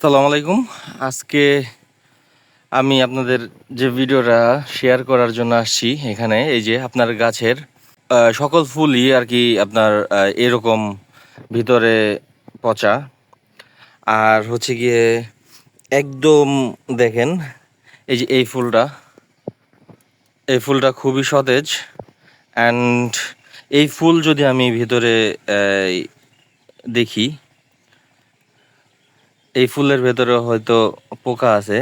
আসসালামু আলাইকুম। আজকে আমি আপনাদের যে ভিডিওটা শেয়ার করার জন্য আসছি এখানে, এই যে আপনার গাছের সকল ফুলই আর কি আপনার এরকম ভিতরে পচা। আর হচ্ছে গিয়ে একদম দেখেন, এই যে এই ফুলটা এই ফুলটা খুবই সতেজ। অ্যান্ড এই ফুল যদি আমি ভিতরে দেখি এই ফুলের ভেতরে হয়তো পোকা আছে।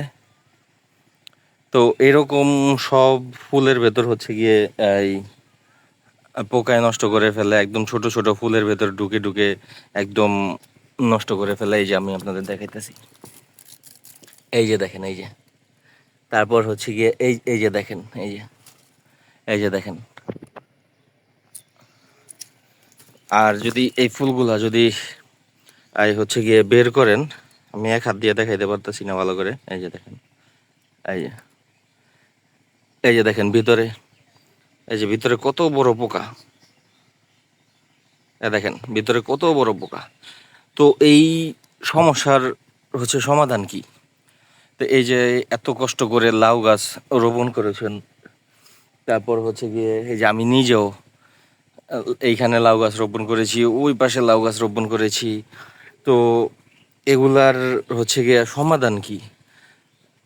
তো এরকম সব ফুলের ভেতর হচ্ছে গিয়ে, এই, পোকায় নষ্ট করে ফেলে, একদম ছোট ছোট ফুলের ভেতর ঢুকে ঢুকে একদম নষ্ট করে ফেলে। এই যে আমি আপনাদের দেখাইতেছি। এই যে দেখেন, এই যে। তারপর হচ্ছে গিয়ে, এই এই যে দেখেন, এই যে। এই যে দেখেন। আর যদি এই ফুলগুলা যদি, এই হচ্ছে গিয়ে বের করেন আমি এক হাত দিয়ে দেখাইতে পারতেছি না ভালো করে। এই যে দেখেন। এই যে। এই যে দেখেন ভিতরে। এই যে ভিতরে কত বড় পোকা। এ দেখেন, ভিতরে কত বড় পোকা। তো এই সমস্যার হচ্ছে সমাধান কি? তো এই যে এত কষ্ট করে লাউ গাছ রোপণ করেছেন, তারপর হচ্ছে গিয়ে এই যে আমি নিজেও এইখানে লাউ গাছ রোপণ করেছি, ওই পাশে লাউ গাছ রোপণ করেছি। তো এগুলার হচ্ছে গিয়ে সমাধান কি?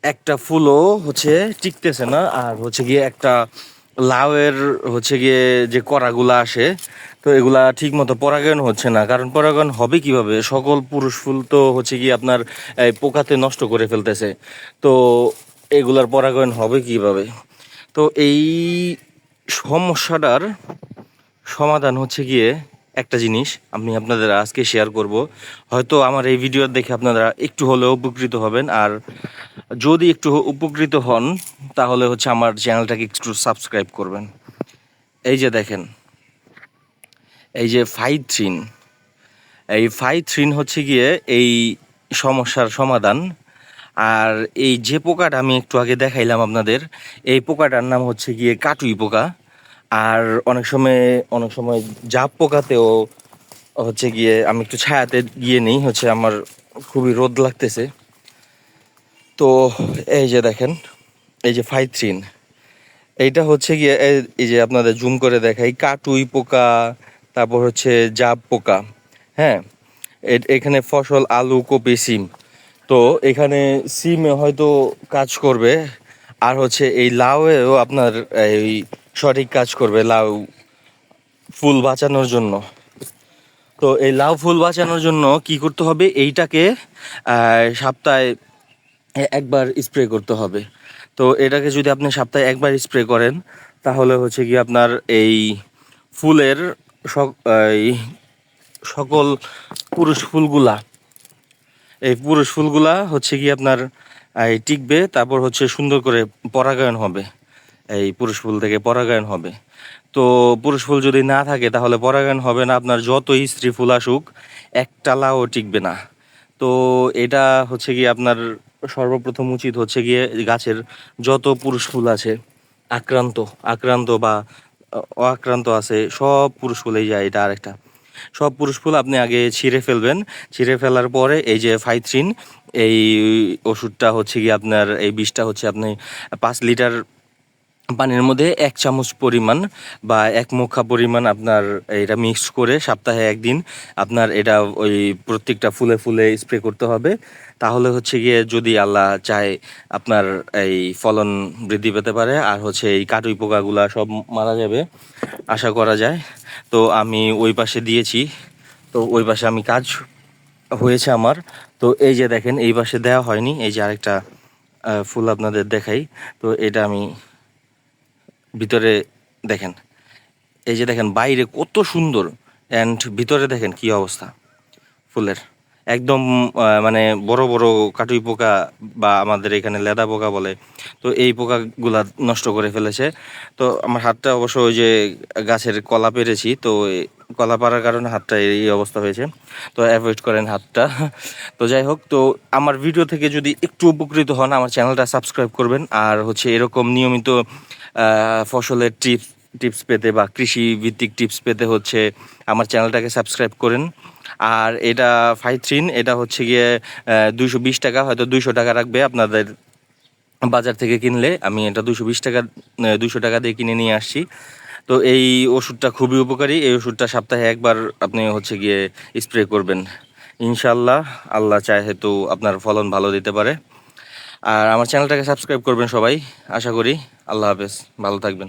একটা ফুলও হচ্ছে টিকতেছে না, আর হচ্ছে গিয়ে একটা লাউয়ের হচ্ছে গিয়ে যে করাগুলা আসে, তো এগুলা ঠিক মতো পরাগায়ন হচ্ছে না। কারণ পরাগায়ন হবে কীভাবে? সকল পুরুষ ফুল তো হচ্ছে গিয়ে আপনার পোকাতে নষ্ট করে ফেলতেছে। তো এগুলার পরাগায়ন হবে কীভাবে? তো এই সমস্যাটার সমাধান হচ্ছে গিয়ে একটা জিনিস আমি আপনাদের আজকে শেয়ার করব। হয়তো আমার এই ভিডিও দেখে আপনারা একটু হলেও উপকৃত হবেন। আর যদি একটু উপকৃত হন, তাহলে হচ্ছে আমার চ্যানেলটাকে একটু সাবস্ক্রাইব করবেন। এই যে দেখেন, এই যে ফাইভ থ্রিন এই ফাইভ থ্রিন হচ্ছে গিয়ে এই সমস্যার সমাধান। আর এই যে পোকাটা আমি একটু আগে দেখাইলাম আপনাদের, এই পোকাটার নাম হচ্ছে গিয়ে কাটুই পোকা। আর অনেক সময় অনেক সময় জাপ পোকাতেও হচ্ছে গিয়ে আমি একটু ছায়াতে গিয়ে নেই, হচ্ছে আমার খুবই রোদ লাগতেছে। তো এই যে দেখেন, এই যে ফাইথ্রিন এইটা হচ্ছে গিয়ে, এই- যে আপনাদের জুম করে দেখাই, কাটুই পোকা, তারপর হচ্ছে জাব পোকা হ্যাঁ? এখানে ফসল, আলু, কপি, সিম। তো এখানে সিমে হয়তো কাজ করবে, আর হচ্ছে এই লাউয়েও আপনার এই সঠিক কাজ করবে লাউ ফুল বাঁচানোর জন্য। তো এই লাউ ফুল বাঁচানোর জন্য কি করতে হবে? এইটাকে সপ্তাহে একবার স্প্রে করতে হবে। তো এটাকে যদি আপনি সপ্তাহে একবার স্প্রে করেন, তাহলে হচ্ছে কি আপনার এই ফুলের সকল পুরুষ ফুলগুলা, এই পুরুষ ফুলগুলা হচ্ছে কি আপনার টিকবে, তারপর হচ্ছে সুন্দর করে পরাগায়ন হবে। এই পুরুষ ফুল থেকে পরাগায়ন হবে। তো পুরুষ ফুল যদি না থাকে তাহলে পরাগায়ন হবে না। আপনার যতই স্ত্রী ফুল আসুক একটা লাও টিকবে না। তো এটা হচ্ছে গিয়ে আপনার সর্বপ্রথম উচিত হচ্ছে গিয়ে গাছের যত পুরুষ ফুল আছে আক্রান্ত আক্রান্ত বা আহ, অআক্রান্ত আছে সব পুরুষ ফুলেই যায় এটা আরেকটা। সব পুরুষ ফুল আপনি আগে ছিঁড়ে ফেলবেন। ছিঁড়ে ফেলার পরে এই যে ফাইথ্রিন এই ওষুধটা হচ্ছে গিয়ে আপনার এই বিষটা হচ্ছে আপনি পাঁচ লিটার পানির মধ্যে এক চামচ পরিমাণ বা এক মুখা পরিমাণ আপনার এটা মিক্স করে সপ্তাহে একদিন আপনার এটা ওই প্রত্যেকটা ফুলে ফুলে স্প্রে করতে হবে। তাহলে হচ্ছে গিয়ে যদি আল্লাহ চায় আপনার এই ফলন বৃদ্ধি পেতে পারে, আর হচ্ছে এই কাটুই পোকাগুলা সব মারা যাবে, আশা করা যায়। তো আমি ওই পাশে দিয়েছি, তো ওই পাশে আমি কাজ হয়েছে আমার। তো এই যে দেখেন, এই পাশে দেওয়া হয়নি, এই যে আরেকটা ফুল আপনাদের দেখাই। তো এটা আমি ভিতরে দেখেন। এই যে দেখেন, বাইরে কত সুন্দর অ্যান্ড ভিতরে দেখেন কি অবস্থা। ফুলের। একদম মানে বড় বড় কাটুই পোকা বা আমাদের এখানে লেদা পোকা বলে, তো এই পোকাগুলা নষ্ট করে ফেলেছে। তো আমার হাতটা অবশ্য ওই যে গাছের কলা পেরেছি, তো কলা পাড়ার কারণে হাতটা এই অবস্থা হয়েছে। তো অ্যাভয়েড করেন হাতটা। তো যাই হোক, তো আমার ভিডিও থেকে যদি একটু উপকৃত হন, আমার চ্যানেলটা সাবস্ক্রাইব করবেন। আর হচ্ছে এরকম নিয়মিত ফসলের টিপস টিপস পেতে বা কৃষি ভিত্তিক টিপস পেতে হচ্ছে আমার চ্যানেলটাকে সাবস্ক্রাইব করেন। আর এটা ফাইথ্রিন, এটা হচ্ছে গিয়ে দুইশো বিশ টাকা, হয়তো দুইশো টাকা রাখবে আপনাদের বাজার থেকে কিনলে। আমি এটা দুশো বিশ টাকা দুশো টাকা দিয়ে কিনে নিয়ে আসছি। তো এই ওষুধটা খুবই উপকারী। এই ওষুধটা সপ্তাহে একবার আপনি হচ্ছে গিয়ে স্প্রে করবেন। ইনশাল্লাহ আল্লাহ চায় হেতু আপনার ফলন ভালো দিতে পারে। আর আমার চ্যানেলটাকে সাবস্ক্রাইব করবেন সবাই। আশা করি আল্লাহ হাফেজ। ভালো থাকবেন।